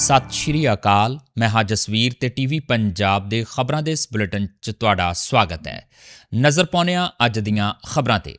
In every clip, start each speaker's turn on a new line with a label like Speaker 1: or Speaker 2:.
Speaker 1: ਸਤਿ ਸ਼੍ਰੀ ਅਕਾਲ। ਮੈਂ ਹਾਂ ਜਸਵੀਰ ਤੇ ਟੀਵੀ ਪੰਜਾਬ ਦੇ ਖਬਰਾਂ ਦੇ ਇਸ ਬੁਲੇਟਿਨ 'ਚ ਤੁਹਾਡਾ ਸਵਾਗਤ ਹੈ। ਨਜ਼ਰ ਪਾਉਂਦੇ ਹਾਂ ਅੱਜ ਦੀਆਂ ਖਬਰਾਂ ਤੇ।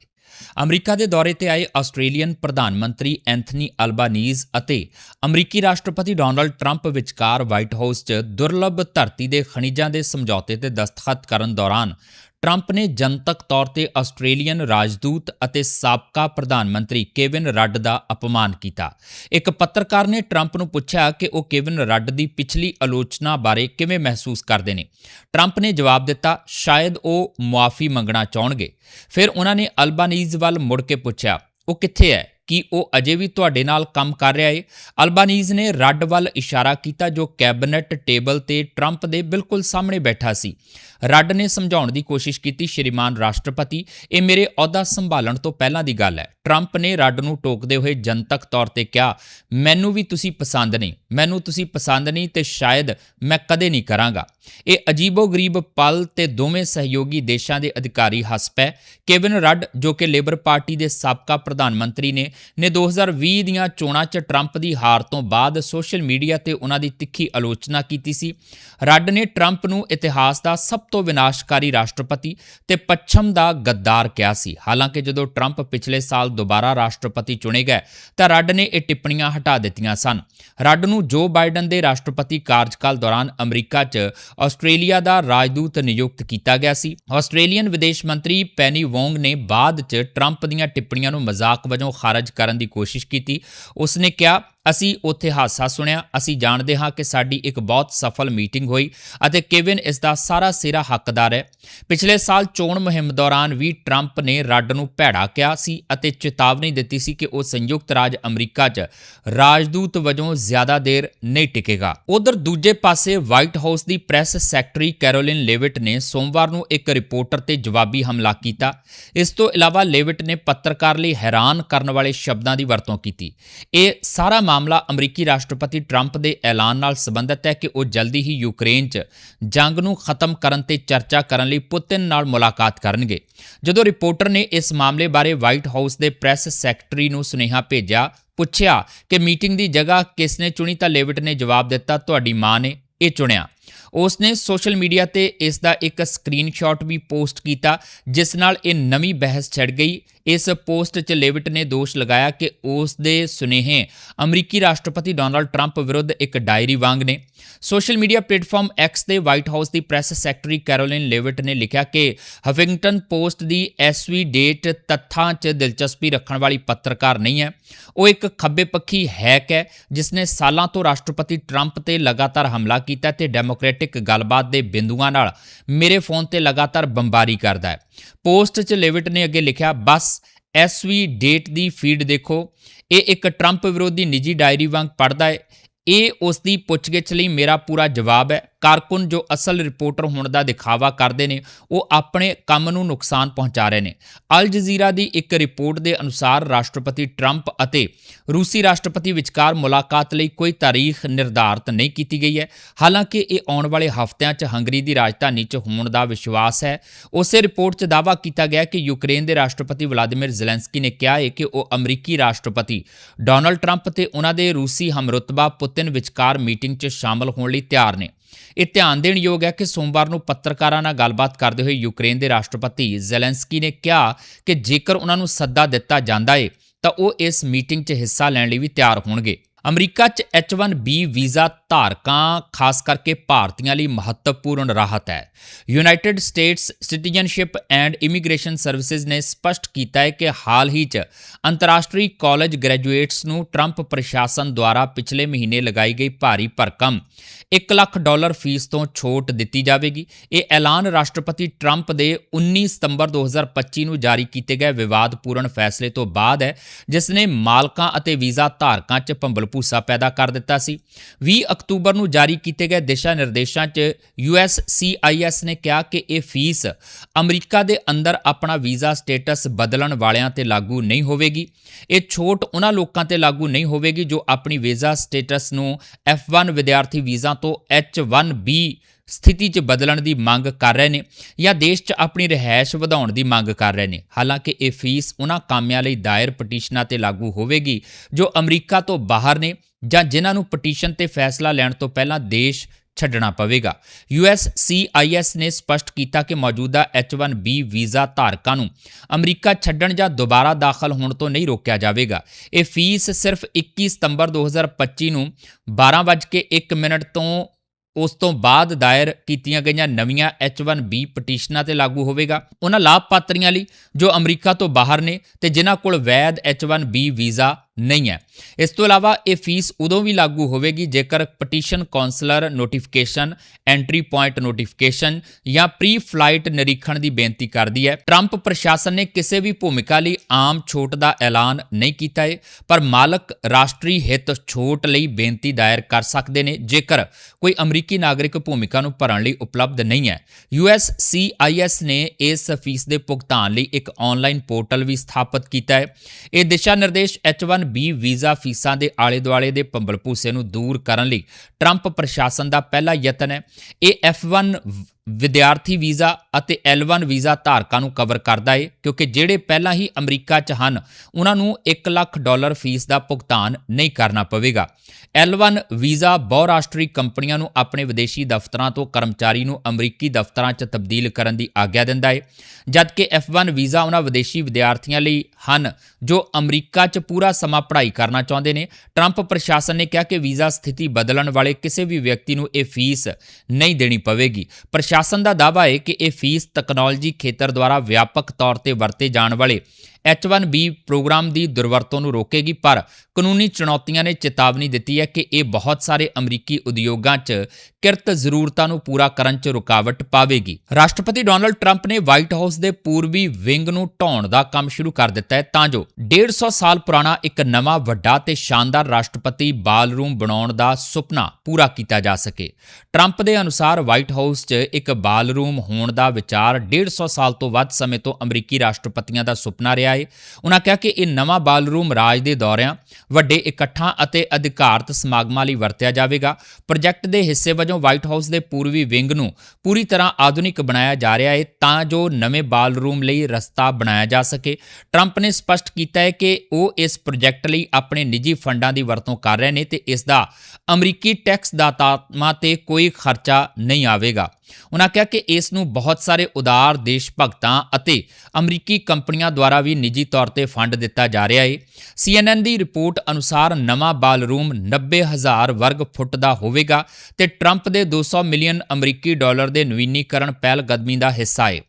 Speaker 1: ਅਮਰੀਕਾ ਦੇ ਦੌਰੇ ਤੇ ਆਏ ਆਸਟ੍ਰੇਲੀਅਨ ਪ੍ਰਧਾਨ ਮੰਤਰੀ ਐਂਥਨੀ ਅਲਬਾਨੀਜ਼ ਅਤੇ ਅਮਰੀਕੀ ਰਾਸ਼ਟਰਪਤੀ ਡੋਨਲਡ ਟਰੰਪ ਵਿਚਕਾਰ ਵਾਈਟ ਹਾਊਸ 'ਚ ਦੁਰਲੱਭ ਧਰਤੀ ਦੇ ਖਣਿਜਾਂ ਦੇ ਸਮਝੌਤੇ ਤੇ ਦਸਤਖਤ ਕਰਨ ਦੌਰਾਨ ਟਰੰਪ ਨੇ ਜਨਤਕ ਤੌਰ ਤੇ ਆਸਟ੍ਰੇਲੀਅਨ ਰਾਜਦੂਤ ਅਤੇ ਸਾਬਕਾ ਪ੍ਰਧਾਨ ਮੰਤਰੀ ਕੇਵਿਨ ਰੱਡ ਦਾ ਅਪਮਾਨ ਕੀਤਾ। ਇੱਕ ਪੱਤਰਕਾਰ ਨੇ ਟਰੰਪ ਨੂੰ ਪੁੱਛਿਆ ਕਿ ਉਹ ਕੇਵਿਨ ਰੱਡ ਦੀ ਪਿਛਲੀ ਆਲੋਚਨਾ ਬਾਰੇ ਕਿਵੇਂ ਮਹਿਸੂਸ ਕਰਦੇ ਨੇ। ਟਰੰਪ ਨੇ ਜਵਾਬ ਦਿੱਤਾ, ਸ਼ਾਇਦ ਉਹ ਮੁਆਫੀ ਮੰਗਣਾ ਚਾਹਣਗੇ। ਫਿਰ ਉਹਨਾਂ ਨੇ ਅਲਬਾਨੀਜ਼ ਵੱਲ ਮੁੜ ਕੇ ਪੁੱਛਿਆ, ਉਹ ਕਿੱਥੇ ਹੈ ਕਿ ਉਹ ਅਜੇ ਵੀ ਤੁਹਾਡੇ ਨਾਲ ਕੰਮ ਕਰ ਰਿਹਾ ਹੈ ਅਲਬਾਨੀਜ਼ ਨੇ ਰੱਡ ਵੱਲ ਇਸ਼ਾਰਾ ਕੀਤਾ ਜੋ ਕੈਬਨਿਟ ਟੇਬਲ ਤੇ ਟਰੰਪ ਦੇ ਬਿਲਕੁਲ ਸਾਹਮਣੇ ਬੈਠਾ ਸੀ। ਰੱਡ ਨੇ ਸਮਝਾਉਣ ਦੀ ਕੋਸ਼ਿਸ਼ ਕੀਤੀ, ਸ਼੍ਰੀਮਾਨ ਰਾਸ਼ਟਰਪਤੀ, ਇਹ ਮੇਰੇ ਅਹੁਦਾ ਸੰਭਾਲਣ ਤੋਂ ਪਹਿਲਾਂ ਦੀ ਗੱਲ ਹੈ। ਟਰੰਪ ਨੇ ਰੱਡ ਨੂੰ ਟੋਕਦੇ ਹੋਏ ਜਨਤਕ ਤੌਰ ਤੇ ਕਿਹਾ, ਮੈਨੂੰ ਵੀ ਤੁਸੀਂ ਪਸੰਦ ਨਹੀਂ ਮੈਨੂੰ ਤੁਸੀਂ ਪਸੰਦ ਨਹੀਂ ਤੇ ਸ਼ਾਇਦ ਮੈਂ ਕਦੇ ਨਹੀਂ ਕਰਾਂਗਾ। ਇਹ ਅਜੀਬੋ-ਗਰੀਬ ਪਲ ਤੇ ਦੋਵੇਂ ਸਹਿਯੋਗੀ ਦੇਸ਼ਾਂ ਦੇ ਅਧਿਕਾਰੀ ਹੱਸ ਪਏ ਕੇਵਿਨ ਰੱਡ, ਜੋ ਕਿ ਲੇਬਰ ਪਾਰਟੀ ਦੇ ਸਾਬਕਾ ਪ੍ਰਧਾਨ ਮੰਤਰੀ ਨੇ ਨੇ 2020 ਦੀਆਂ ਚੋਣਾਂ 'ਚ ਟਰੰਪ ਦੀ ਹਾਰ ਤੋਂ ਬਾਅਦ ਸੋਸ਼ਲ ਮੀਡੀਆ ਤੇ ਉਹਨਾਂ ਦੀ ਤਿੱਖੀ ਆਲੋਚਨਾ ਕੀਤੀ ਸੀ। ਰੱਡ ਨੇ ਟਰੰਪ ਨੂੰ ਇਤਿਹਾਸ ਦਾ ਸਭ ਤੋਂ ਵਿਨਾਸ਼ਕਾਰੀ ਰਾਸ਼ਟਰਪਤੀ ਤੇ ਪੱਛਮ ਦਾ ਗੱਦਾਰ ਕਿਹਾ ਸੀ। ਹਾਲਾਂਕਿ ਜਦੋਂ ਟਰੰਪ ਪਿਛਲੇ ਸਾਲ ਦੁਬਾਰਾ ਰਾਸ਼ਟਰਪਤੀ ਚੁਣੇ ਗਏ, ਤਾਂ ਰੱਡ ਨੇ ਇਹ ਟਿੱਪਣੀਆਂ ਹਟਾ ਦਿੱਤੀਆਂ ਸਨ। ਰੱਡ ਨੂੰ ਜੋ ਬਾਈਡਨ ਦੇ ਰਾਸ਼ਟਰਪਤੀ ਕਾਰਜਕਾਲ ਦੌਰਾਨ ਅਮਰੀਕਾ 'ਚ ਆਸਟ੍ਰੇਲੀਆ ਦਾ ਰਾਜਦੂਤ ਨਿਯੁਕਤ ਕੀਤਾ ਗਿਆ ਸੀ। ਆਸਟ੍ਰੇਲੀਅਨ ਵਿਦੇਸ਼ ਮੰਤਰੀ ਪੈਨੀ ਵੋਂਗ ਨੇ ਬਾਅਦ 'ਚ ਟਰੰਪ ਦੀਆਂ ਟਿੱਪਣੀਆਂ ਨੂੰ ਮਜ਼ਾਕ ਵਜੋਂ ਖਾਰਜ ਕਰਨ ਦੀ ਕੋਸ਼ਿਸ਼ ਕੀਤੀ। ਉਸਨੇ ਕਿਹਾ ਅਸੀਂ ਉੱਥੇ ਹਾਸਾ ਸੁਣਿਆ। ਅਸੀਂ ਜਾਣਦੇ ਹਾਂ ਕਿ ਸਾਡੀ ਇੱਕ ਬਹੁਤ ਸਫਲ ਮੀਟਿੰਗ ਹੋਈ ਅਤੇ ਕੇਵਿਨ ਇਸ ਦਾ ਸਾਰਾ ਸਿਰਾ ਹੱਕਦਾਰ ਹੈ। ਪਿਛਲੇ ਸਾਲ ਚੋਣ ਮੁਹਿੰਮ ਦੌਰਾਨ ਵੀ ਟਰੰਪ ਨੇ ਰੱਡ ਨੂੰ ਭੈੜਾ ਕਿਹਾ ਸੀ ਅਤੇ ਚੇਤਾਵਨੀ ਦਿੱਤੀ ਸੀ ਕਿ ਉਹ ਸੰਯੁਕਤ ਰਾਜ ਅਮਰੀਕਾ 'ਚ ਰਾਜਦੂਤ ਵਜੋਂ ਜ਼ਿਆਦਾ ਦੇਰ ਨਹੀਂ ਟਿਕੇਗਾ। ਉਧਰ ਦੂਜੇ ਪਾਸੇ ਵਾਈਟ ਹਾਊਸ ਦੀ ਪ੍ਰੈਸ ਸੈਕਟਰੀ ਕੈਰੋਲਿਨ ਲੇਵਿਟ ਨੇ ਸੋਮਵਾਰ ਨੂੰ ਇੱਕ ਰਿਪੋਰਟਰ ਤੇ ਜਵਾਬੀ ਹਮਲਾ ਕੀਤਾ। ਇਸ ਤੋਂ ਇਲਾਵਾ ਲੇਵਿਟ ਨੇ ਪੱਤਰਕਾਰ ਲਈ ਹੈਰਾਨ ਕਰਨ ਵਾਲੇ ਸ਼ਬਦਾਂ ਦੀ ਵਰਤੋਂ ਕੀਤੀ। ਇਹ ਸਾਰਾ ਮਾਮਲਾ ਅਮਰੀਕੀ ਰਾਸ਼ਟਰਪਤੀ ਟਰੰਪ ਦੇ ਐਲਾਨ ਨਾਲ ਸੰਬੰਧਿਤ ਹੈ ਕਿ ਉਹ ਜਲਦੀ ਹੀ ਯੂਕਰੇਨ 'ਚ ਜੰਗ ਨੂੰ ਖਤਮ ਕਰਨ ਤੇ ਚਰਚਾ ਕਰਨ ਲਈ ਪੁਤਿਨ ਨਾਲ ਮੁਲਾਕਾਤ ਕਰਨਗੇ। ਜਦੋਂ ਰਿਪੋਰਟਰ ਨੇ ਇਸ ਮਾਮਲੇ ਬਾਰੇ ਵਾਈਟ ਹਾਊਸ ਦੇ ਪ੍ਰੈਸ ਸੈਕਟਰੀ ਨੂੰ ਸੁਨੇਹਾ ਭੇਜਿਆ, ਪੁੱਛਿਆ ਕਿ ਮੀਟਿੰਗ ਦੀ ਜਗ੍ਹਾ ਕਿਸ ਨੇ ਚੁਣੀ ਤਾਂ ਲੇਵਿਟ ਨੇ ਜਵਾਬ ਦਿੱਤਾ, ਤੁਹਾਡੀ ਮਾਂ ਨੇ ਇਹ ਚੁਣਿਆ। ਉਸ ਨੇ ਸੋਸ਼ਲ ਮੀਡੀਆ ਤੇ ਇਸ ਦਾ ਇੱਕ ਸਕਰੀਨਸ਼ਾਟ ਵੀ ਪੋਸਟ ਕੀਤਾ, ਜਿਸ ਨਾਲ ਇਹ ਨਵੀਂ ਬਹਿਸ ਛਿੜ ਗਈ। ਇਸ ਪੋਸਟ 'ਚ ਲੇਵਿਟ ਨੇ ਦੋਸ਼ ਲਗਾਇਆ ਕਿ ਉਸ ਦੇ ਸੁਨੇਹੇ ਅਮਰੀਕੀ ਰਾਸ਼ਟਰਪਤੀ ਡੋਨਾਲਡ ਟਰੰਪ ਵਿਰੁੱਧ ਇੱਕ ਡਾਇਰੀ ਵਾਂਗ ਨੇ। ਸੋਸ਼ਲ ਮੀਡੀਆ ਪਲੇਟਫਾਰਮ ਐਕਸ ਤੇ ਵਾਈਟ ਹਾਊਸ ਦੀ ਪ੍ਰੈਸ ਸੈਕਟਰੀ ਕੈਰੋਲਿਨ ਲੇਵਿਟ ਨੇ ਲਿਖਿਆ ਕਿ ਹਫਿੰਗਟਨ ਪੋਸਟ ਦੀ ਐਸਵੀ ਡੇਟ ਤੱਥਾਂ 'ਚ ਦਿਲਚਸਪੀ ਰੱਖਣ ਵਾਲੀ ਪੱਤਰਕਾਰ ਨਹੀਂ ਹੈ। ਉਹ ਇੱਕ ਖੱਬੇ ਪੱਖੀ ਹੈਕ ਹੈ ਜਿਸ ਨੇ ਸਾਲਾਂ ਤੋਂ ਰਾਸ਼ਟਰਪਤੀ ਟਰੰਪ ਤੇ ਲਗਾਤਾਰ ਹਮਲਾ ਕੀਤਾ ਤੇ ਡੈਮੋਕ੍ਰੈਟਿਕ ਗੱਲਬਾਤ ਦੇ ਬਿੰਦੂਆਂ ਨਾਲ ਮੇਰੇ ਫੋਨ ਤੇ ਲਗਾਤਾਰ ਬੰਬਾਰੀ ਕਰਦਾ ਹੈ। ਪੋਸਟ 'ਚ ਲੇਵਿਟ ਨੇ ਅੱਗੇ ਲਿਖਿਆ, ਬਸ ਐਸਵੀ ਡੇਟ ਦੀ ਫੀਡ ਦੇਖੋ। ਇਹ ਇੱਕ ਟਰੰਪ ਵਿਰੋਧੀ ਨਿੱਜੀ ਡਾਇਰੀ ਵਾਂਗ ਪੜਦਾ ਹੈ। ਇਹ ਉਸ ਦੀ ਪੁੱਛਗਿੱਛ ਲਈ ਮੇਰਾ ਪੂਰਾ ਜਵਾਬ ਹੈ। ਕਾਰਕੁਨ ਜੋ ਅਸਲ ਰਿਪੋਰਟਰ ਹੋਣ ਦਾ ਦਿਖਾਵਾ ਕਰਦੇ ਨੇ, ਉਹ ਆਪਣੇ ਕੰਮ ਨੂੰ ਨੁਕਸਾਨ ਪਹੁੰਚਾ ਰਹੇ ਨੇ। ਅਲ ਜਜ਼ੀਰਾ ਦੀ ਇੱਕ ਰਿਪੋਰਟ ਦੇ ਅਨੁਸਾਰ ਰਾਸ਼ਟਰਪਤੀ ਟਰੰਪ ਅਤੇ ਰੂਸੀ ਰਾਸ਼ਟਰਪਤੀ ਵਿਚਕਾਰ ਮੁਲਾਕਾਤ ਲਈ ਕੋਈ ਤਾਰੀਖ ਨਿਰਧਾਰਤ ਨਹੀਂ ਕੀਤੀ ਗਈ ਹੈ। ਹਾਲਾਂਕਿ ਇਹ ਆਉਣ ਵਾਲੇ ਹਫ਼ਤਿਆਂ 'ਚ ਹੰਗਰੀ ਦੀ ਰਾਜਧਾਨੀ 'ਚ ਹੋਣ ਦਾ ਵਿਸ਼ਵਾਸ ਹੈ। ਉਸੇ ਰਿਪੋਰਟ 'ਚ ਦਾਅਵਾ ਕੀਤਾ ਗਿਆ ਕਿ ਯੂਕਰੇਨ ਦੇ ਰਾਸ਼ਟਰਪਤੀ ਵਲਾਦੀਮਿਰ ਜ਼ੈਲੈਂਸਕੀ ਨੇ ਕਿਹਾ ਹੈ ਕਿ ਉਹ ਅਮਰੀਕੀ ਰਾਸ਼ਟਰਪਤੀ ਡੋਨਲਡ ਟਰੰਪ ਤੇ ਉਹਨਾਂ ਦੇ ਰੂਸੀ ਹਮਰੁਤਬਾ ਪੁਤਿਨ ਵਿਚਕਾਰ ਮੀਟਿੰਗ 'ਚ ਸ਼ਾਮਲ ਹੋਣ ਲਈ ਤਿਆਰ ਨੇ। ਇਹ ਧਿਆਨ ਦੇਣ ਯੋਗ ਹੈ ਕਿ ਸੋਮਵਾਰ ਨੂੰ ਪੱਤਰਕਾਰਾਂ ਨਾਲ ਗੱਲਬਾਤ ਕਰਦੇ ਹੋਏ ਯੂਕਰੇਨ ਦੇ ਰਾਸ਼ਟਰਪਤੀ ਜ਼ੈਲੈਂਸਕੀ ਨੇ ਕਿਹਾ ਕਿ ਜੇਕਰ ਉਹਨਾਂ ਨੂੰ ਸੱਦਾ ਦਿੱਤਾ ਜਾਂਦਾ ਏ, ਤਾਂ ਉਹ ਇਸ ਮੀਟਿੰਗ 'ਚ ਹਿੱਸਾ ਲੈਣ ਲਈ ਵੀ ਤਿਆਰ ਹੋਣਗੇ। ਅਮਰੀਕਾ 'ਚ H1B ਵੀਜ਼ਾ ਧਾਰਕਾਂ, ਖਾਸ ਕਰਕੇ ਭਾਰਤੀਆਂ ਲਈ ਮਹੱਤਵਪੂਰਨ ਰਾਹਤ ਹੈ। United States citizenship and immigration services ਨੇ ਸਪਸ਼ਟ ਕੀਤਾ ਹੈ ਕਿ ਹਾਲ ਹੀ 'ਚ ਅੰਤਰਰਾਸ਼ਟਰੀ ਕਾਲਜ ਗ੍ਰੈਜੂਏਟਸ ਨੂੰ ਟਰੰਪ ਪ੍ਰਸ਼ਾਸਨ ਦੁਆਰਾ ਪਿਛਲੇ ਮਹੀਨੇ ਲਗਾਈ ਗਈ ਭਾਰੀ ਭਰਕਮ 1 ਲੱਖ ਡਾਲਰ ਫੀਸ ਤੋਂ ਛੋਟ ਦਿੱਤੀ ਜਾਵੇਗੀ। ਇਹ ਐਲਾਨ ਰਾਸ਼ਟਰਪਤੀ ਟਰੰਪ ਦੇ 19 ਸਤੰਬਰ 2025 ਨੂੰ ਜਾਰੀ ਕੀਤੇ ਗਏ ਵਿਵਾਦਪੂਰਨ ਫੈਸਲੇ ਤੋਂ ਬਾਅਦ ਹੈ, ਜਿਸ ਨੇ ਮਾਲਕਾਂ ਅਤੇ ਵੀਜ਼ਾ ਧਾਰਕਾਂ 'ਚ ਭੰਬਲ ਭੂਸਾ ਪੈਦਾ ਕਰ ਦਿੱਤਾ ਸੀ। 20 ਅਕਤੂਬਰ ਨੂੰ ਜਾਰੀ ਕੀਤੇ ਗਏ ਦਿਸ਼ਾ ਨਿਰਦੇਸ਼ਾਂ 'ਚ USCIS ਨੇ ਕਿਹਾ ਕਿ ਇਹ ਫੀਸ ਅਮਰੀਕਾ ਦੇ ਅੰਦਰ ਆਪਣਾ ਵੀਜ਼ਾ ਸਟੇਟਸ ਬਦਲਣ ਵਾਲਿਆਂ ਤੇ ਲਾਗੂ ਨਹੀਂ ਹੋਵੇਗੀ। ਇਹ ਛੋਟ ਉਹਨਾਂ ਲੋਕਾਂ ਤੇ ਲਾਗੂ ਨਹੀਂ ਹੋਵੇਗੀ ਜੋ ਆਪਣੀ ਵੀਜ਼ਾ ਸਟੇਟਸ ਨੂੰ F1 ਵਿਦਿਆਰਥੀ ਵੀਜ਼ਾ ਤੋਂ H1B ਸਥਿਤੀ 'ਚ ਬਦਲਣ ਦੀ ਮੰਗ ਕਰ ਰਹੇ ਨੇ ਜਾਂ ਦੇਸ਼ 'ਚ ਆਪਣੀ ਰਿਹਾਇਸ਼ ਵਧਾਉਣ ਦੀ ਮੰਗ ਕਰ ਰਹੇ ਨੇ। ਹਾਲਾਂਕਿ ਇਹ ਫੀਸ ਉਹਨਾਂ ਕਾਮਿਆਂ ਲਈ ਦਾਇਰ ਪਟੀਸ਼ਨਾਂ ਤੇ ਲਾਗੂ ਹੋਵੇਗੀ ਜੋ ਅਮਰੀਕਾ ਤੋਂ ਬਾਹਰ ਨੇ ਜਾਂ ਜਿਨ੍ਹਾਂ ਨੂੰ ਪਟੀਸ਼ਨ ਤੇ ਫੈਸਲਾ ਲੈਣ ਤੋਂ ਪਹਿਲਾਂ ਦੇਸ਼ ਛੱਡਣਾ ਪਵੇਗਾ। USCIS ਨੇ ਸਪਸ਼ਟ ਕੀਤਾ ਕਿ ਮੌਜੂਦਾ H1B ਵੀਜ਼ਾ ਧਾਰਕਾਂ ਨੂੰ ਅਮਰੀਕਾ ਛੱਡਣ ਜਾਂ ਦੁਬਾਰਾ ਦਾਖਲ ਹੋਣ ਤੋਂ ਨਹੀਂ ਰੋਕਿਆ ਜਾਵੇਗਾ। ਇਹ ਫੀਸ ਸਿਰਫ 21 ਸਤੰਬਰ 2025 ਨੂੰ 12:01 ਮਿੰਟ ਤੋਂ ਉਸ ਤੋਂ ਬਾਅਦ ਦਾਇਰ ਕੀਤੀਆਂ ਗਈਆਂ ਨਵੀਆਂ H1B ਪਟੀਸ਼ਨਾਂ ਤੇ ਲਾਗੂ ਹੋਵੇਗਾ। ਉਹਨਾਂ ਲਾਭਪਾਤਰੀਆਂ ਲਈ ਜੋ ਅਮਰੀਕਾ ਤੋਂ ਬਾਹਰ ਨੇ ਤੇ ਜਿਨ੍ਹਾਂ ਕੋਲ ਵੈਧ H1B ਵੀਜ਼ਾ ਨਹੀਂ ਹੈ। ਇਸ ਤੋਂ ਇਲਾਵਾ ਇਹ ਫੀਸ ਉਦੋਂ ਵੀ ਲਾਗੂ ਹੋਵੇਗੀ ਜੇਕਰ petition consular notification, entry point notification ਜਾਂ ਪ੍ਰੀ ਫਲਾਈਟ ਨਿਰੀਖਣ ਦੀ ਬੇਨਤੀ ਕਰਦੀ ਹੈ। ਟਰੰਪ ਪ੍ਰਸ਼ਾਸਨ ਨੇ ਕਿਸੇ ਵੀ ਭੂਮਿਕਾ ਲਈ ਆਮ ਛੋਟ ਦਾ ਐਲਾਨ ਨਹੀਂ ਕੀਤਾ ਹੈ ਪਰ ਮਾਲਕ ਰਾਸ਼ਟਰੀ ਹਿੱਤ ਛੋਟ ਲਈ ਬੇਨਤੀ ਦਾਇਰ ਕਰ ਸਕਦੇ ਨੇ, ਜੇਕਰ ਕੋਈ ਅਮਰੀਕੀ ਨਾਗਰਿਕ ਭੂਮਿਕਾ ਨੂੰ ਭਰਨ ਲਈ ਉਪਲਬਧ ਨਹੀਂ ਹੈ। USCIS ਨੇ ਇਸ ਫੀਸ ਦੇ ਭੁਗਤਾਨ ਲਈ ਇੱਕ ਆਨਲਾਈਨ ਪੋਰਟਲ ਵੀ ਸਥਾਪਿਤ ਕੀਤਾ ਹੈ। ਇਹ ਦਿਸ਼ਾ ਨਿਰਦੇਸ਼ H1B ਵੀਜ਼ਾ ਫੀਸਾਂ ਦੇ ਆਲੇ-ਦੁਆਲੇ ਦੇ ਭੰਬਲਭੂਸੇ ਨੂੰ ਦੂਰ ਕਰਨ ਲਈ ਟਰੰਪ ਪ੍ਰਸ਼ਾਸਨ ਦਾ ਪਹਿਲਾ ਯਤਨ ਹੈ। ਇਹ F1 ਵਿਦਿਆਰਥੀ ਵੀਜ਼ਾ ਅਤੇ L1 ਵੀਜ਼ਾ ਧਾਰਕਾਂ ਨੂੰ ਕਵਰ ਕਰਦਾ ਏ, ਕਿਉਂਕਿ ਜਿਹੜੇ ਪਹਿਲਾਂ ਹੀ ਅਮਰੀਕਾ 'ਚ ਹਨ, ਉਹਨਾਂ ਨੂੰ 1 ਲੱਖ ਡਾਲਰ ਫੀਸ ਦਾ ਭੁਗਤਾਨ ਨਹੀਂ ਕਰਨਾ ਪਵੇਗਾ। L1 ਵੀਜ਼ਾ ਬਹੁਰਾਸ਼ਟਰੀ ਕੰਪਨੀਆਂ ਨੂੰ ਆਪਣੇ ਵਿਦੇਸ਼ੀ ਦਫ਼ਤਰਾਂ ਤੋਂ ਕਰਮਚਾਰੀ ਨੂੰ ਅਮਰੀਕੀ ਦਫ਼ਤਰਾਂ 'ਚ ਤਬਦੀਲ ਕਰਨ ਦੀ ਆਗਿਆ ਦਿੰਦਾ ਏ, ਜਦਕਿ F1 ਵੀਜ਼ਾ ਉਹਨਾਂ ਵਿਦੇਸ਼ੀ ਵਿਦਿਆਰਥੀਆਂ ਲਈ ਹਨ, ਜੋ ਅਮਰੀਕਾ 'ਚ ਪੂਰਾ ਸਮਾਂ ਪੜ੍ਹਾਈ ਕਰਨਾ ਚਾਹੁੰਦੇ ਨੇ। ਟਰੰਪ ਪ੍ਰਸ਼ਾਸਨ ਨੇ ਕਿਹਾ ਕਿ ਵੀਜ਼ਾ ਸਥਿਤੀ ਬਦਲਣ ਵਾਲੇ ਕਿਸੇ ਵੀ ਵਿਅਕਤੀ ਨੂੰ ਇਹ ਫੀਸ ਨਹੀਂ ਦੇਣੀ ਪਵੇਗੀ। ਪ੍ਰਸ਼ਾਸਨ ਦਾ ਦਾਅਵਾ ਹੈ ਕਿ ਇਹ ਫੀਸ ਤਕਨਾਲੋਜੀ ਖੇਤਰ ਦੁਆਰਾ ਵਿਆਪਕ ਤੌਰ ਤੇ ਵਰਤੇ ਜਾਣ ਵਾਲੇ H1B ਪ੍ਰੋਗਰਾਮ ਦੀ ਦੁਰਵਰਤੋਂ ਨੂੰ ਰੋਕੇਗੀ, ਪਰ ਕਾਨੂੰਨੀ ਚੁਣੌਤੀਆਂ ਨੇ ਚੇਤਾਵਨੀ ਦਿੱਤੀ ਹੈ ਕਿ ਇਹ ਬਹੁਤ ਸਾਰੇ ਅਮਰੀਕੀ ਉਦਯੋਗਾਂ 'ਚ ਕਿਰਤ ਜ਼ਰੂਰਤਾਂ ਨੂੰ ਪੂਰਾ ਕਰਨ 'ਚ ਰੁਕਾਵਟ ਪਾਵੇਗੀ। ਰਾਸ਼ਟਰਪਤੀ ਡੋਨਲਡ ਟਰੰਪ ਨੇ ਵਾਈਟ ਹਾਊਸ ਦੇ ਪੂਰਬੀ ਵਿੰਗ ਨੂੰ ਢਾਉਣ ਦਾ ਕੰਮ ਸ਼ੁਰੂ ਕਰ ਦਿੱਤਾ ਹੈ, ਤਾਂ ਜੋ 150 ਸਾਲ ਪੁਰਾਣਾ ਇੱਕ ਨਵਾਂ ਵੱਡਾ ਤੇ ਸ਼ਾਨਦਾਰ ਰਾਸ਼ਟਰਪਤੀ ਬਾਲਰੂਮ ਬਣਾਉਣ ਦਾ ਸੁਪਨਾ ਪੂਰਾ ਕੀਤਾ ਜਾ ਸਕੇ। ਟਰੰਪ ਦੇ ਅਨੁਸਾਰ ਵਾਈਟ ਹਾਊਸ 'ਚ ਇੱਕ ਬਾਲਰੂਮ ਹੋਣ ਦਾ ਵਿਚਾਰ 150 ਸਾਲ ਤੋਂ ਵੱਧ ਸਮੇਂ ਤੋਂ ਅਮਰੀਕੀ ਰਾਸ਼ਟਰਪਤੀਆਂ ਦਾ ਸੁਪਨਾ ਰਿਹਾ ਹੈ ਉਹਨਾਂ ਕਿਹਾ ਕਿ ਇਹ ਨਵਾਂ ਬਾਲਰੂਮ ਰਾਜ ਦੇ ਦੌਰਿਆਂ, ਵੱਡੇ ਇਕੱਠਾਂ ਅਤੇ ਅਧਿਕਾਰਤ ਸਮਾਗਮਾਂ ਲਈ ਵਰਤਿਆ ਜਾਵੇਗਾ। ਪ੍ਰੋਜੈਕਟ ਦੇ ਹਿੱਸੇ ਵਜੋਂ ਵਾਈਟ ਹਾਊਸ ਦੇ ਪੂਰਬੀ ਵਿੰਗ ਨੂੰ ਪੂਰੀ ਤਰ੍ਹਾਂ ਆਧੁਨਿਕ ਬਣਾਇਆ ਜਾ ਰਿਹਾ ਹੈ ਤਾਂ ਜੋ ਨਵੇਂ ਬਾਲਰੂਮ ਲਈ ਰਸਤਾ ਬਣਾਇਆ ਜਾ ਸਕੇ। ਟਰੰਪ ਨੇ ਸਪਸ਼ਟ ਕੀਤਾ ਹੈ ਕਿ ਉਹ ਇਸ ਪ੍ਰੋਜੈਕਟ ਲਈ ਆਪਣੇ ਨਿੱਜੀ ਫੰਡਾਂ ਦੀ ਵਰਤੋਂ ਕਰ ਰਹੇ ਨੇ ਤੇ ਇਸ ਦਾ ਅਮਰੀਕੀ ਟੈਕਸ ਦਾਤਾਵਾਂ ਤੇ ਕੋਈ ਖਰਚਾ ਨਹੀਂ ਆਵੇਗਾ। ਉਹਨਾਂ ਕਿਹਾ ਕਿ ਇਸ ਨੂੰ ਬਹੁਤ ਸਾਰੇ ਉਦਾਰ ਦੇਸ਼ ਭਗਤਾਂ ਅਤੇ ਅਮਰੀਕੀ ਕੰਪਨੀਆਂ ਦੁਆਰਾ ਵੀ ਨਿੱਜੀ ਤੌਰ ਤੇ ਫੰਡ ਦਿੱਤਾ ਜਾ ਰਿਹਾ ਹੈ CNN ਦੀ ਰਿਪੋਰਟ ਅਨੁਸਾਰ ਨਵਾਂ ਬਾਲਰੂਮ 90000 ਵਰਗ ਫੁੱਟ ਦਾ ਹੋਵੇਗਾ ਤੇ ਟਰੰਪ ਦੇ 200 ਮਿਲੀਅਨ ਅਮਰੀਕੀ ਡਾਲਰ ਦੇ ਨਵੀਨੀਕਰਨ ਪਹਿਲ ਕਦਮੀ ਦਾ ਹਿੱਸਾ ਹੈ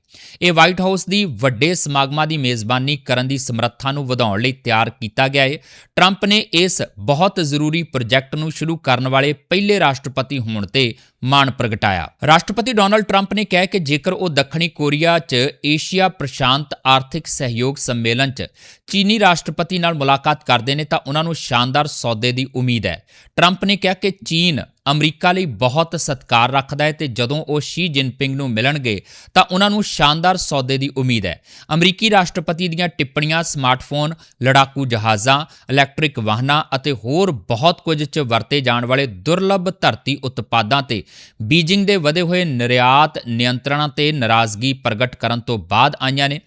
Speaker 1: ਇਹ ਵਾਈਟ ਹਾਊਸ ਦੀ ਵੱਡੇ ਸਮਾਗਮਾਂ ਦੀ ਮੇਜ਼ਬਾਨੀ ਕਰਨ ਦੀ ਸਮਰੱਥਾ ਨੂੰ ਵਧਾਉਣ ਲਈ ਤਿਆਰ ਕੀਤਾ ਗਿਆ ਹੈ ਟਰੰਪ ਨੇ ਇਸ ਬਹੁਤ ਜ਼ਰੂਰੀ ਪ੍ਰੋਜੈਕਟ ਨੂੰ ਸ਼ੁਰੂ ਕਰਨ ਵਾਲੇ ਪਹਿਲੇ ਰਾਸ਼ਟਰਪਤੀ ਹੋਣ ਤੇ ਮਾਣ ਪ੍ਰਗਟਾਇਆ। ਰਾਸ਼ਟਰਪਤੀ ਡੋਨਲਡ ਟਰੰਪ ਨੇ ਕਿਹਾ ਕਿ ਜੇਕਰ ਉਹ ਦੱਖਣੀ ਕੋਰੀਆ 'ਚ ਏਸ਼ੀਆ ਪ੍ਰਸ਼ਾਂਤ ਆਰਥਿਕ ਸਹਿਯੋਗ ਸੰਮੇਲਨ 'ਚ ਚੀਨੀ ਰਾਸ਼ਟਰਪਤੀ ਨਾਲ ਮੁਲਾਕਾਤ ਕਰਦੇ ਨੇ ਤਾਂ ਉਹਨਾਂ ਨੂੰ ਸ਼ਾਨਦਾਰ ਸੌਦੇ ਦੀ ਉਮੀਦ ਹੈ। ਟਰੰਪ ਨੇ ਕਿਹਾ ਕਿ ਚੀਨ ਅਮਰੀਕਾ ਲਈ ਬਹੁਤ ਸਤਿਕਾਰ ਰੱਖਦਾ ਹੈ ਤੇ ਜਦੋਂ ਉਹ ਸ਼ੀ ਜਿਨਪਿੰਗ ਨੂੰ ਮਿਲਣਗੇ, ਤਾਂ ਉਹਨਾਂ ਨੂੰ ਸ਼ਾਨਦਾਰ ਸੌਦੇ ਦੀ ਉਮੀਦ ਹੈ। ਅਮਰੀਕੀ ਰਾਸ਼ਟਰਪਤੀ ਦੀਆਂ ਟਿੱਪਣੀਆਂ, ਸਮਾਰਟਫੋਨ, ਲੜਾਕੂ ਜਹਾਜ਼ਾਂ, ਇਲੈਕਟ੍ਰਿਕ ਵਾਹਨਾਂ ਅਤੇ ਹੋਰ ਬਹੁਤ ਕੁਝ 'ਚ ਵਰਤੇ ਜਾਣ ਵਾਲੇ ਦੁਰਲੱਭ ਧਰਤੀ ਉਤਪਾਦਾਂ ਤੇ ਬੀਜਿੰਗ ਦੇ ਵਧੇ ਹੋਏ ਨਿਰਯਾਤ ਨਿਯੰਤਰਣਾਂ ਤੇ ਨਾਰਾਜ਼ਗੀ ਪ੍ਰਗਟ ਕਰਨ ਤੋਂ ਬਾਅਦ ਆਈਆਂ ਨੇ।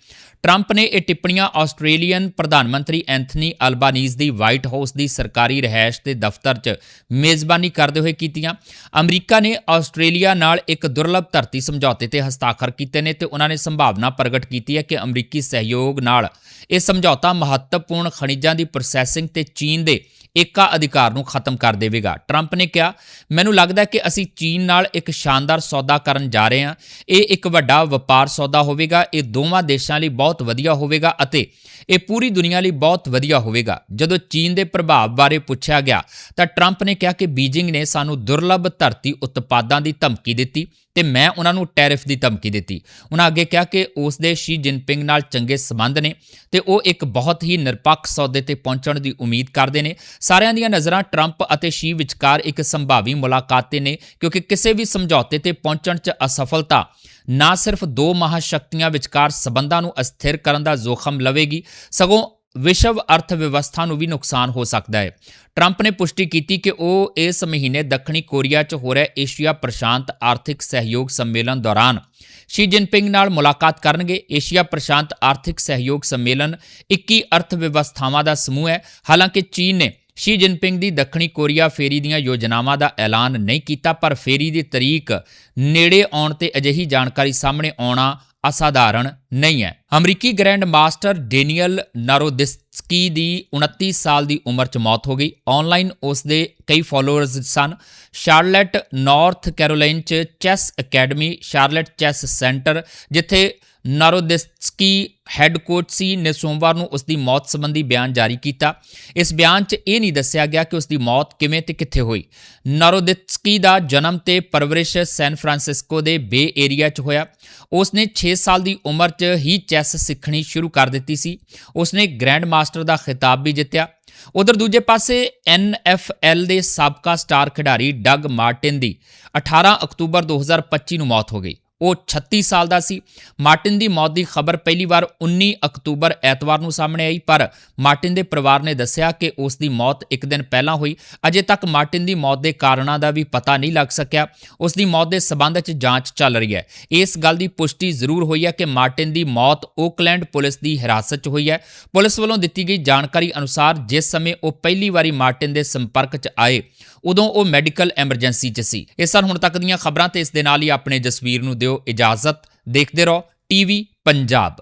Speaker 1: ਟਰੰਪ ਨੇ ਇਹ ਟਿੱਪਣੀਆਂ ਆਸਟ੍ਰੇਲੀਅਨ ਪ੍ਰਧਾਨ ਮੰਤਰੀ ਐਂਥਨੀ ਅਲਬਾਨੀਜ਼ ਦੀ ਵਾਈਟ ਹਾਊਸ ਦੀ ਸਰਕਾਰੀ ਰਹਿائش ਦੇ ਦਫ਼ਤਰ 'ਚ ਮੇਜ਼ਬਾਨੀ ਕਰਦੇ ਹੋਏ ਕੀਤੀਆਂ। ਅਮਰੀਕਾ ਨੇ ਆਸਟ੍ਰੇਲੀਆ ਨਾਲ ਇੱਕ ਦੁਰਲਭ ਧਰਤੀ ਸਮਝੌਤੇ ਤੇ ਹਸਤਾਖਰ ਕੀਤੇ ਨੇ ਤੇ ਉਹਨਾਂ ਨੇ ਸੰਭਾਵਨਾ ਪ੍ਰਗਟ ਕੀਤੀ ਹੈ ਕਿ ਅਮਰੀਕੀ ਸਹਿਯੋਗ ਨਾਲ ਇਹ ਸਮਝੌਤਾ ਮਹੱਤਵਪੂਰਨ ਖਣਿਜਾਂ ਦੀ ਪ੍ਰੋਸੈਸਿੰਗ ਤੇ ਚੀਨ ਦੇ ਏਕਾ ਅਧਿਕਾਰ ਨੂੰ ਖਤਮ ਕਰ ਦੇਵੇਗਾ। ਟਰੰਪ ਨੇ ਕਿਹਾ, ਮੈਨੂੰ ਲੱਗਦਾ ਹੈ ਕਿ ਅਸੀਂ ਚੀਨ ਨਾਲ ਇੱਕ ਸ਼ਾਨਦਾਰ ਸੌਦਾ ਕਰਨ ਜਾ ਰਹੇ ਹਾਂ। ਇਹ ਇੱਕ ਵੱਡਾ ਵਪਾਰ ਸੌਦਾ ਹੋਵੇਗਾ। ਇਹ ਦੋਵਾਂ ਦੇਸ਼ਾਂ ਲਈ ਬਹੁਤ ਵਧੀਆ ਹੋਵੇਗਾ ਅਤੇ ਇਹ ਪੂਰੀ ਦੁਨੀਆ ਲਈ ਬਹੁਤ ਵਧੀਆ ਹੋਵੇਗਾ। ਜਦੋਂ ਚੀਨ ਦੇ ਪ੍ਰਭਾਵ ਬਾਰੇ ਪੁੱਛਿਆ ਗਿਆ, ਤਾਂ ਟਰੰਪ ਨੇ ਕਿਹਾ ਕਿ ਬੀਜਿੰਗ ਨੇ ਸਾਨੂੰ ਦੁਰਲੱਭ ਧਰਤੀ ਉਤਪਾਦਾਂ ਦੀ ਧਮਕੀ ਦਿੱਤੀ ਤੇ ਮੈਂ ਉਹਨਾਂ ਨੂੰ ਟੈਰਿਫ ਦੀ ਧਮਕੀ ਦਿੱਤੀ। ਉਹਨਾਂ ਅੱਗੇ ਕਿਹਾ ਕਿ ਉਸ ਦੇ ਸ਼ੀ ਜਿਨਪਿੰਗ ਨਾਲ ਚੰਗੇ ਸਬੰਧ ਨੇ ਤੇ ਉਹ ਇੱਕ ਬਹੁਤ ਹੀ ਨਿਰਪੱਖ ਸੌਦੇ ਤੇ ਪਹੁੰਚਣ ਦੀ ਉਮੀਦ ਕਰਦੇ ਨੇ। ਸਾਰਿਆਂ ਦੀਆਂ ਨਜ਼ਰਾਂ ਟਰੰਪ ਅਤੇ ਸ਼ੀ ਵਿਚਕਾਰ ਇੱਕ ਸੰਭਾਵੀ ਮੁਲਾਕਾਤ ਤੇ ਨੇ, ਕਿਉਂਕਿ ਕਿਸੇ ਵੀ ਸਮਝੌਤੇ ਤੇ ਪਹੁੰਚਣ 'ਚ ਅਸਫਲਤਾ ਨਾ ਸਿਰਫ ਦੋ ਮਹਾਸ਼ਕਤੀਆਂ ਵਿਚਕਾਰ ਸਬੰਧਾਂ ਨੂੰ ਅਸਥਿਰ ਕਰਨ ਦਾ ਜ਼ੋਖਮ ਲਵੇਗੀ, ਸਗੋਂ ਵਿਸ਼ਵ ਅਰਥ ਵਿਵਸਥਾ ਨੂੰ ਵੀ ਨੁਕਸਾਨ ਹੋ ਸਕਦਾ ਹੈ। ਟਰੰਪ ਨੇ ਪੁਸ਼ਟੀ ਕੀਤੀ ਕਿ ਉਹ ਇਸ ਮਹੀਨੇ ਦੱਖਣੀ ਕੋਰੀਆ 'ਚ ਹੋ ਰਿਹਾ ਏਸ਼ੀਆ ਪ੍ਰਸ਼ਾਂਤ ਆਰਥਿਕ ਸਹਿਯੋਗ ਸੰਮੇਲਨ ਦੌਰਾਨ ਸ਼ੀ ਜਿਨਪਿੰਗ ਨਾਲ ਮੁਲਾਕਾਤ ਕਰਨਗੇ। ਏਸ਼ੀਆ ਪ੍ਰਸ਼ਾਂਤ ਆਰਥਿਕ ਸਹਿਯੋਗ ਸੰਮੇਲਨ 21 ਅਰਥ ਵਿਵਸਥਾਵਾਂ ਦਾ ਸਮੂਹ ਹੈ। ਹਾਲਾਂਕਿ ਚੀਨ ਨੇ ਸ਼ੀ ਜਿਨਪਿੰਗ ਦੀ ਦੱਖਣੀ ਕੋਰੀਆ ਫੇਰੀ ਦੀਆਂ ਯੋਜਨਾਵਾਂ ਦਾ ਐਲਾਨ ਨਹੀਂ ਕੀਤਾ, ਪਰ ਫੇਰੀ ਦੀ ਤਰੀਕ ਨੇੜੇ ਆਉਣ ਤੇ ਅਜਿਹੀ ਜਾਣਕਾਰੀ ਸਾਹਮਣੇ ਆਉਣਾ ਅਸਾਧਾਰਨ ਨਹੀਂ ਹੈ। ਅਮਰੀਕੀ ਗ੍ਰੈਂਡ ਮਾਸਟਰ ਡੇਨੀਅਲ ਨਾਰੋਦਿਸਕੀ ਦੀ 29 ਸਾਲ ਦੀ ਉਮਰ 'ਚ ਮੌਤ ਹੋ ਗਈ। ਆਨਲਾਈਨ ਉਸ ਦੇ ਕਈ ਫਾਲੋਅਰਸ ਸਨ। ਸ਼ਾਰਲਟ ਨਾਰਥ ਕੈਰੋਲਾਈਨ 'ਚ chess academy, Charlotte chess centre, ਜਿੱਥੇ ਨਾਰੋਦਿਸਕੀ ਹੈੱਡ ਕੋਚ ਸੀ, ਨੇ ਸੋਮਵਾਰ ਨੂੰ ਉਸ ਦੀ ਮੌਤ ਸੰਬੰਧੀ ਬਿਆਨ ਜਾਰੀ ਕੀਤਾ। ਇਸ ਬਿਆਨ 'ਚ ਇਹ ਨਹੀਂ ਦੱਸਿਆ ਗਿਆ ਕਿ ਉਸ ਦੀ ਮੌਤ ਕਿਵੇਂ ਤੇ ਕਿੱਥੇ ਹੋਈ। ਨਾਰੋਦਿਸਕੀ ਦਾ ਜਨਮ ਤੇ ਪਰਵਰਿਸ਼ ਸੈਨ ਫਰਾਂਸਿਸਕੋ ਦੇ ਬੇ ਏਰੀਆ 'ਚ ਹੋਇਆ। ਉਸ ਨੇ 6 ਸਾਲ ਦੀ ਉਮਰ 'ਚ ਹੀ ਚੈਸ ਸਿੱਖਣੀ ਸ਼ੁਰੂ ਕਰ ਦਿੱਤੀ ਸੀ। ਉਸਨੇ ਗ੍ਰੈਂਡ ਮਾਸਟਰ ਦਾ ਖਿਤਾਬ ਵੀ ਜਿੱਤਿਆ। ਉਧਰ ਦੂਜੇ ਪਾਸੇ NFL ਦੇ ਸਾਬਕਾ ਸਟਾਰ ਖਿਡਾਰੀ ਡਗ ਮਾਰਟਿਨ ਦੀ 18 ਅਕਤੂਬਰ 2025 ਨੂੰ ਮੌਤ ਹੋ ਗਈ। ਉਹ 36 ਸਾਲ ਦਾ ਸੀ। ਮਾਰਟਿਨ ਦੀ ਮੌਤ ਦੀ ਖਬਰ ਪਹਿਲੀ ਵਾਰ 19 ਅਕਤੂਬਰ ਐਤਵਾਰ ਨੂੰ ਸਾਹਮਣੇ ਆਈ, ਪਰ ਮਾਰਟਿਨ ਦੇ ਪਰਿਵਾਰ ਨੇ ਦੱਸਿਆ ਕਿ ਉਸ ਦੀ ਮੌਤ ਇੱਕ ਦਿਨ ਪਹਿਲਾਂ ਹੋਈ। ਅਜੇ ਤੱਕ ਮਾਰਟਿਨ ਦੀ ਮੌਤ ਦੇ ਕਾਰਨਾਂ ਦਾ ਵੀ ਪਤਾ ਨਹੀਂ ਲੱਗ ਸਕਿਆ। ਉਸ ਦੀ ਮੌਤ ਦੇ ਸਬੰਧ 'ਚ ਜਾਂਚ ਚੱਲ ਰਹੀ ਹੈ। ਇਸ ਗੱਲ ਦੀ ਪੁਸ਼ਟੀ ਜ਼ਰੂਰ ਹੋਈ ਹੈ ਕਿ ਮਾਰਟਿਨ ਦੀ ਮੌਤ ਓਕਲੈਂਡ ਪੁਲਿਸ ਦੀ ਹਿਰਾਸਤ 'ਚ ਹੋਈ ਹੈ। ਪੁਲਿਸ ਵੱਲੋਂ ਦਿੱਤੀ ਗਈ ਜਾਣਕਾਰੀ ਅਨੁਸਾਰ ਜਿਸ ਸਮੇਂ ਉਹ ਪਹਿਲੀ ਵਾਰੀ ਮਾਰਟਿਨ ਦੇ ਸੰਪਰਕ 'ਚ ਆਏ ਉਦੋਂ ਉਹ ਮੈਡੀਕਲ ਐਮਰਜੈਂਸੀ 'ਚ ਸੀ। ਇਹ ਸਨ ਹੁਣ ਤੱਕ ਦੀਆਂ ਖਬਰਾਂ ਤੇ ਇਸ ਦੇ ਨਾਲ ਹੀ ਆਪਣੇ ਜਸਵੀਰ ਨੂੰ ਦਿਓ ਇਜਾਜ਼ਤ। ਦੇਖਦੇ ਰਹੋ, ਟੀਵੀ ਪੰਜਾਬ।